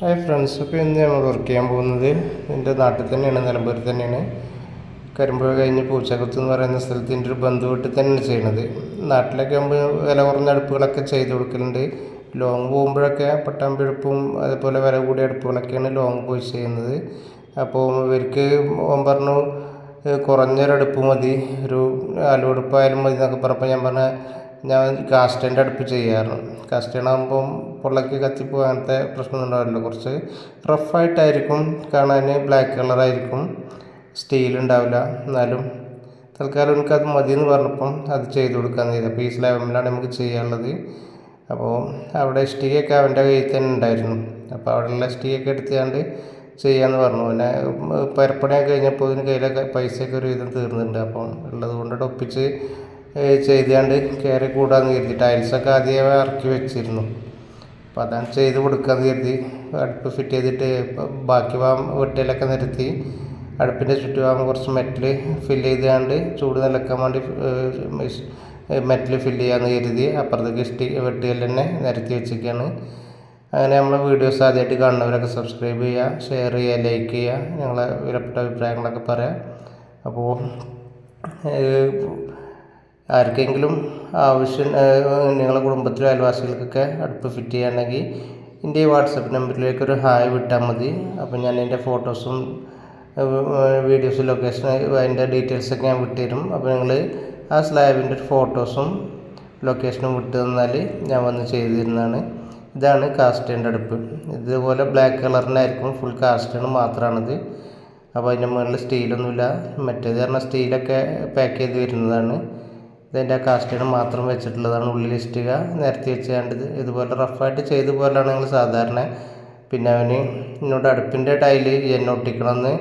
Hi friends ഇപ്പോൾ ഇന്ന് നമ്മൾ വർക്ക് ചെയ്യാൻ പോകുന്നത് എന്റെ നാട്ടിൽ തന്നെയാണ് നിലമ്പൂരിൽ തന്നെയാണ്. കരിമ്പുഴ കഴിഞ്ഞ് പൂച്ചകത്ത് എന്ന് പറയുന്ന സ്ഥലത്ത് എന്റെ ഒരു ബന്ധു തന്നെയാണ് ചെയ്യണത് നാട്ടിലൊക്കെ ആകുമ്പോൾ വില കുറഞ്ഞ അടുപ്പുകളൊക്കെ ചെയ്ത് കൊടുക്കലുണ്ട്. ലോങ് പോകുമ്പോഴൊക്കെ പട്ടാമ്പിഴപ്പും അതുപോലെ വില കൂടിയ അടുപ്പുകളൊക്കെയാണ് ലോങ് പോയി ചെയ്യുന്നത്. അപ്പോൾ ഇവർക്ക് ഓൻ പറഞ്ഞു "ഏഹ് കുറഞ്ഞൊരടുപ്പ് മതി. ഒരു അലുവടുപ്പായാലും മതി എന്നൊക്കെ പറഞ്ഞപ്പോൾ ഞാൻ പറഞ്ഞ ഞാൻ കാസ്റ്റേന്റെ അടുപ്പ് ചെയ്യാറുണ്ട്. കാസ്റ്റേണാകുമ്പം പൊള്ളക്ക് കത്തിപ്പോ അങ്ങനത്തെ പ്രശ്നം ഉണ്ടാവില്ല. കുറച്ച് റഫായിട്ടായിരിക്കും കാണാൻ ബ്ലാക്ക് കളറായിരിക്കും സ്റ്റീൽ ഉണ്ടാവില്ല. എന്നാലും തൽക്കാലം എനിക്കത് മതി എന്ന് പറഞ്ഞപ്പം അത് ചെയ്ത് കൊടുക്കാൻ ചെയ്തു അപ്പോൾ ഈ സ്ലാബിലാണ് നമുക്ക് ചെയ്യാനുള്ളത്. അപ്പോൾ അവിടെ ഇഷ്ടികയൊക്കെ അവന്റെ കയ്യിൽ തന്നെ ഉണ്ടായിരുന്നു. അപ്പോൾ അവിടെയുള്ള ഇഷ്ടികയൊക്കെ എടുത്തുകൊണ്ട് ചെയ്യാമെന്ന് പറഞ്ഞു. പിന്നെ പരപ്പണിയൊക്കെ കഴിഞ്ഞപ്പോൾ ഇതിന് കയ്യിലൊക്കെ പൈസയൊക്കെ ഒരു വിധം തീർന്നിട്ടുണ്ട്. അപ്പം ഉള്ളത് കൊണ്ട് ഒപ്പിച്ച് ചെയ്താണ്ട് കയറി കൂടാന്ന് കരുതി. ടൈൽസൊക്കെ ആദ്യമേ ഇറക്കി വെച്ചിരുന്നു. അപ്പം അതാണ് ചെയ്ത് കൊടുക്കാന്ന് കരുതി. അടുപ്പ് ഫിറ്റ് ചെയ്തിട്ട് ബാക്കി ഭാഗം വെട്ടിയിലൊക്കെ നിരത്തി അടുപ്പിന്റെ ചുറ്റുഭാഗം കുറച്ച് മെറ്റൽ ഫില്ല് ചെയ്താണ്ട് ചൂട് നിലക്കാൻ വേണ്ടി മെറ്റൽ ഫില്ല് ചെയ്യാമെന്ന് കരുതി. അപ്പുറത്തേക്ക് ഇഷ്ടി വെട്ടിയിൽ തന്നെ നിരത്തി വെച്ചിരിക്കുകയാണ് അങ്ങനെ നമ്മളെ വീഡിയോസ് ആദ്യമായിട്ട് കാണുന്നവരൊക്കെ സബ്സ്ക്രൈബ് ചെയ്യുക ഷെയർ ചെയ്യുക ലൈക്ക് ചെയ്യുക ഞങ്ങളെ വിലപ്പെട്ട അഭിപ്രായങ്ങളൊക്കെ പറയാം. അപ്പോൾ ആർക്കെങ്കിലും ആവശ്യം നിങ്ങളുടെ കുടുംബത്തിലോ അയൽവാസികൾക്കൊക്കെ അടുപ്പ് ഫിറ്റ് ചെയ്യാണെങ്കിൽ എന്റെ ഈ വാട്സപ്പ് നമ്പറിലേക്ക് ഒരു ഹായ് വിട്ടാൽ മതി. അപ്പോൾ ഞാൻ എന്റെ ഫോട്ടോസും വീഡിയോസും ലൊക്കേഷൻ അതിന്റെ ഡീറ്റെയിൽസൊക്കെ ഞാൻ വിട്ടുതരും. അപ്പോൾ നിങ്ങൾ ആ സ്ലാബിന്റെ ഒരു ഫോട്ടോസും ലൊക്കേഷനും വിട്ടു തന്നാൽ ഞാൻ വന്ന് ചെയ്തു തരുന്നതാണ് ഇതാണ് കാസ്റ്റേന്റെ അടുപ്പ്. ഇതുപോലെ ബ്ലാക്ക് കളറിനായിരിക്കും ഫുൾ കാസ്റ്റേൺ മാത്രമാണിത് അപ്പോൾ അതിന്റെ മുകളിൽ സ്റ്റീലൊന്നുമില്ല. മറ്റേത് പറഞ്ഞാൽ സ്റ്റീലൊക്കെ പാക്ക് ചെയ്ത് വരുന്നതാണ്. ഇതിന്റെ കാസ്റ്റേൺ മാത്രം വെച്ചിട്ടുള്ളതാണ് ഉള്ളിൽ ഇഷ്ടിക. നിരത്തി വെച്ചാണ്ട് ഇതുപോലെ റഫായിട്ട് ചെയ്ത പോലെയാണ് ഞങ്ങൾ സാധാരണ. പിന്നെ അവന് എന്നോട് അടുപ്പിന്റെ ടൈൽ എന്നെ ഒട്ടിക്കണമെന്ന്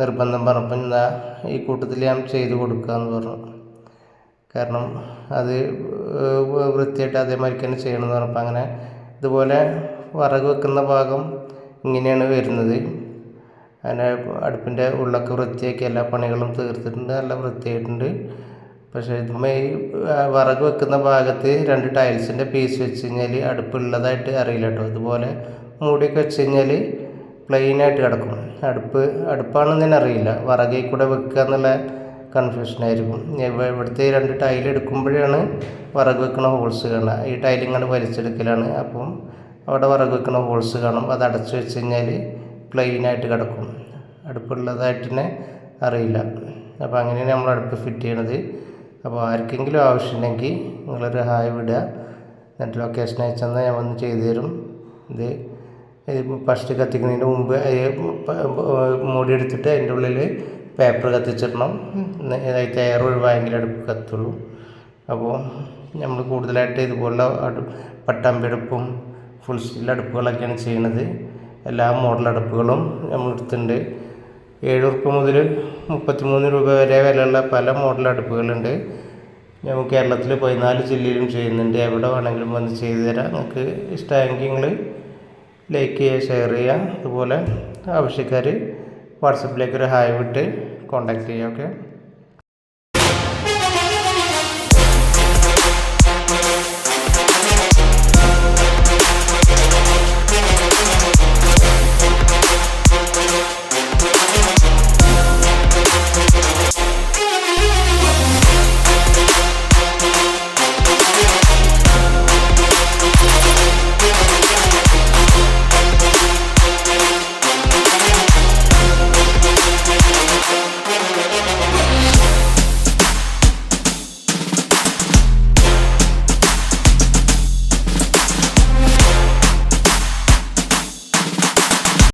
നിർബന്ധം പറഞ്ഞപ്പോൾ എന്താ ഈ കൂട്ടത്തിൽ ഞാൻ ചെയ്ത് കൊടുക്കാമെന്ന് പറഞ്ഞു. കാരണം അത് വൃത്തിയായിട്ട് അതേമാതിരി തന്നെ ചെയ്യണമെന്ന് പറഞ്ഞപ്പോൾ അങ്ങനെ ഇതുപോലെ വിറക് വെക്കുന്ന ഭാഗം ഇങ്ങനെയാണ് വരുന്നത്. അങ്ങനെ അടുപ്പിന്റെ ഉള്ളൊക്കെ വൃത്തിയാക്കി എല്ലാ പണികളും തീർത്തിട്ടുണ്ട്. നല്ല വൃത്തിയായിട്ടുണ്ട്. പക്ഷേ നമ്മൾ ഈ വിറക് വെക്കുന്ന ഭാഗത്ത് രണ്ട് ടൈൽസിന്റെ പീസ് വെച്ച് കഴിഞ്ഞാൽ അടുപ്പുള്ളതായിട്ട് അറിയില്ല കേട്ടോ. ഇതുപോലെ മൂടിയൊക്കെ വെച്ച് കഴിഞ്ഞാൽ പ്ലെയിനായിട്ട് കിടക്കും. അടുപ്പ് അടുപ്പാണെന്ന് തന്നെ അറിയില്ല. വിറകിൽ കൂടെ വെക്കുക എന്നുള്ള കൺഫ്യൂഷനായിരിക്കും ഇവിടുത്തെ രണ്ട് ടൈൽ എടുക്കുമ്പോഴാണ് വിറക് വെക്കുന്ന ഹോൾസ് കാണുക. ഈ ടൈൽ ഇങ്ങനെ വലിച്ചെടുക്കലാണ്. അപ്പം അവിടെ വിറക് വെക്കുന്ന ഹോൾസ് കാണും. അത് അടച്ചു വെച്ച് കഴിഞ്ഞാൽ പ്ലെയിനായിട്ട് കിടക്കും. അടുപ്പുള്ളതായിട്ട് തന്നെ അറിയില്ല. അപ്പോൾ അങ്ങനെയാണ് നമ്മൾ അടുപ്പ് ഫിറ്റ് ചെയ്യണത്. അപ്പോൾ ആർക്കെങ്കിലും ആവശ്യമുണ്ടെങ്കിൽ നിങ്ങളൊരു ഹായ് വിടുക. എന്നിട്ട് ലൊക്കേഷൻ അയച്ചെന്നാൽ ഞാൻ വന്ന് ചെയ്തു തരും. ഇത് ഫസ്റ്റ് കത്തിക്കുന്നതിന് മുമ്പ് മൂടി എടുത്തിട്ട് അതിന്റെ ഉള്ളിൽ പേപ്പർ കത്തിച്ചിടണം. അതിന്റെ എയർ ഒഴിവായെങ്കിൽ അടുപ്പ് കത്തുള്ളൂ. അപ്പോൾ നമ്മൾ കൂടുതലായിട്ട് ഇതുപോലുള്ള അടു പട്ടമ്പടുപ്പും ഫുൾ സ്റ്റീൽ അടുപ്പുകളൊക്കെയാണ് ചെയ്യുന്നത് എല്ലാ മോഡൽ അടുപ്പുകളും നമ്മൾ എടുത്തിട്ടുണ്ട്. ഏഴ് ഉറുപ്പ്യ മുതൽ മുപ്പത്തിമൂന്ന് രൂപ വരെ വിലയുള്ള പല മോഡൽ അടുപ്പുകളുണ്ട്. ഞങ്ങൾ കേരളത്തിൽ പതിനാല് ജില്ലയിലും ചെയ്യുന്നുണ്ട്. എവിടെ വേണമെങ്കിലും വന്ന് ചെയ്തു തരാം. നിങ്ങൾക്ക് ഇഷ്ടമായെങ്കിൽ നിങ്ങൾ ലൈക്ക് ചെയ്യുക ഷെയർ ചെയ്യുക. അതുപോലെ ആവശ്യക്കാർ വാട്സപ്പിലേക്ക് ഒരു ഹായ് വിട്ട് കോൺടാക്റ്റ് ചെയ്യുക ഓക്കെ